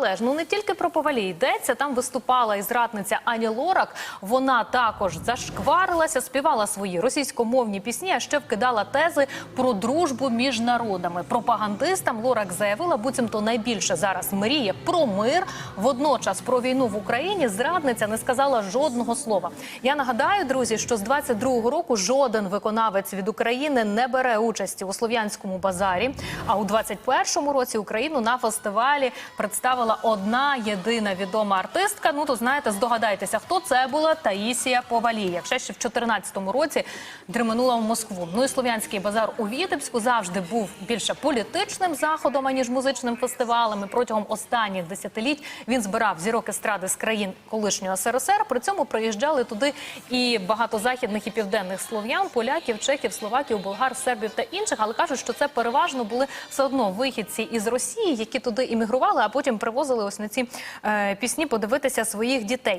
Але ж ну не тільки про повалі йдеться. Там виступала і зрадниця Ані Лорак. Вона також зашкварилася, співала свої російськомовні пісні, а ще вкидала тези про дружбу між народами. Пропагандистам Лорак заявила, буцімто найбільше зараз мріє про мир. Водночас про війну в Україні зрадниця не сказала жодного слова. Я нагадаю, друзі, що з 22-го року жоден виконавець від України не бере участі у слов'янському базарі. А у 21-му році Україну на фестивалі представила одна єдина відома артистка. Ну то знаєте, здогадайтеся, хто це була Таїсія Повалій. Якщо ще в 14-му році дременула в Москву. Ну і слов'янський базар у Вітебську завжди був більше політичним заходом аніж музичним фестивалем. І протягом останніх десятиліть він збирав зірок естради з країн колишнього СРСР. При цьому приїжджали туди і багато західних і південних слов'ян, поляків, чехів, словаків, болгар, сербів та інших. Але кажуть, що це переважно були все одно вихідці із Росії, які туди іммігрували, а потім привозили ось на ці е, пісні подивитися своїх дітей.